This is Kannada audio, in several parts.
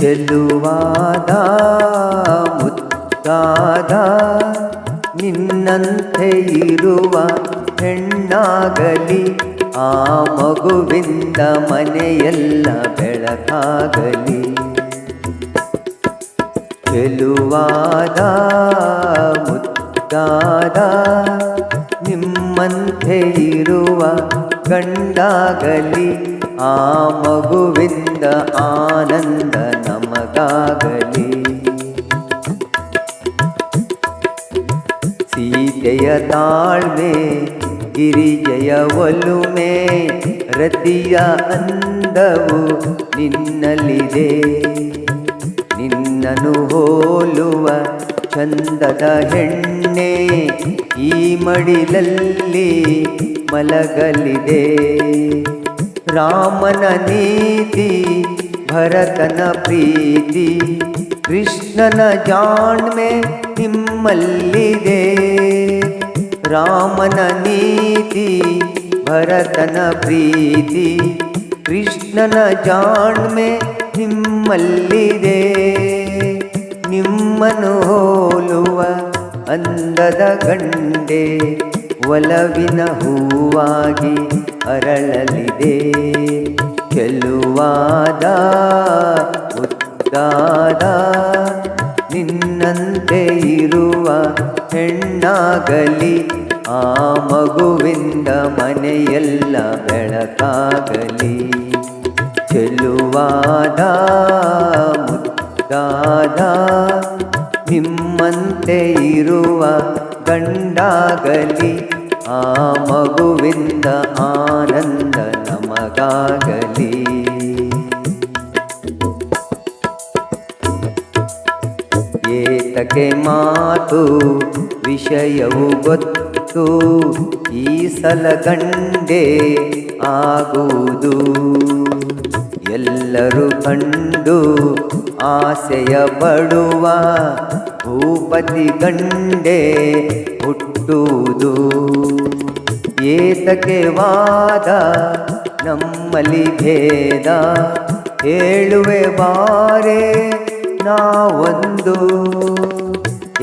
ಚೆಲುವಾದ ಮುದ್ದಾದ ನಿನ್ನಂತೆ ಇರುವ ಹೆಣ್ಣಾಗಲಿ, ಆ ಮಗುವಿಂದ ಮನೆಯೆಲ್ಲ ಬೆಳಕಾಗಲಿ. ಚೆಲುವಾದ ಮುದ್ದಾದ ನಿಮ್ಮಂತೆ ಇರುವ ಗಂಡಾಗಲಿ, ಆ ಮಗುವಿಂದ ಆನಂದ ನಮಗಾಗಲಿ ಸೀತೆಯ ತಾಳ್ಮೆ, ಗಿರಿಜಯ ಒಲುಮೆ, ರತಿಯ ಅಂದವು ನಿನ್ನಲಿದೆ ನಿನ್ನನು ಹೋಲುವ ಚಂದದ ಹೆಣ್ಣೆ ಈ ಮಡಿಲಲ್ಲಿ ಮಲಗಲಿದೆ. ರಾಮನ ನೀತಿ ಭರತನ ಪ್ರೀತಿ ಕೃಷ್ಣನ ಜಾಣ್ಮೆ ನಿಮ್ಮಲ್ಲಿದೆ. ರಾಮನ ನೀತಿ ಭರತನ ಪ್ರೀತಿ ಕೃಷ್ಣನ ಜಾಣ್ಮೆ ನಿಮ್ಮಲ್ಲಿದೆ. ನಿಮ್ಮನು ಹೋಲುವ ಅಂದದ ಗಂಡೆ ಒಲವಿನ ಹೂವಾಗಿ ಅರಳಲಿದೆ. ಚೆಲುವಾದ ಉದ್ದಾದ, ನಿನ್ನಂತೆ ಇರುವ ಹೆಣ್ಣಾಗಲಿ, ಆ ಮಗುವಿಂದ ಮನೆಯೆಲ್ಲ ಬೆಳಕಾಗಲಿ. ಚೆಲುವಾದ ಮುದ್ದಾದ, ನಿಮ್ಮಂತೆ ಇರುವ ಗಂಡಾಗಲಿ, ಆ ಮಗುವಿಂದ ಆನಂದ ನಮಗಾಗಲಿ ಏತಕ್ಕೆ ಮಾತು, ವಿಷಯವು ಗೊತ್ತು, ಈ ಸಲ ಗಂಡೆ ಆಗುವುದು. ಎಲ್ಲರೂ ಕಂಡು ಆಸೆಯ ಪಡುವ ಭೂಪತಿ ಗಂಡೆ ಹುಟ್ಟುವುದು. ಏತಕ್ಕೆ ವಾದ ನಮ್ಮಲ್ಲಿ ಭೇದ ಹೇಳುವೆ ಬಾರೆ ನಾವೊಂದು.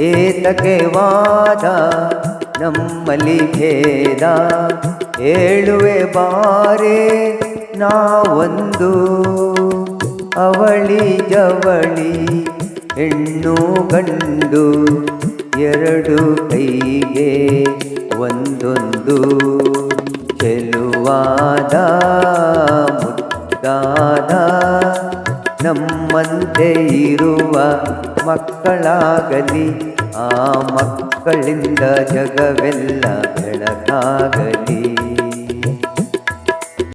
ಏತಕ್ಕೆ ವಾದ? ನಮ್ಮಲ್ಲಿ ಭೇದ ಹೇಳುವೆ ಬಾರೆ ನಾವೊಂದು. ಅವಳಿ ಜವಳಿ ಹೆಣ್ಣು ಗಂಡು ಎರಡು ಕೈಗೆ ಒಂದೊಂದು. ಚೆಲುವಾದ ಮುದ್ದಾದ ನಮ್ಮಂತೆ ಇರುವ ಮಕ್ಕಳಾಗಲಿ ಆ ಮಕ್ಕಳಿಂದ ಜಗವೆಲ್ಲ ಬೆಳಕಾಗಲಿ.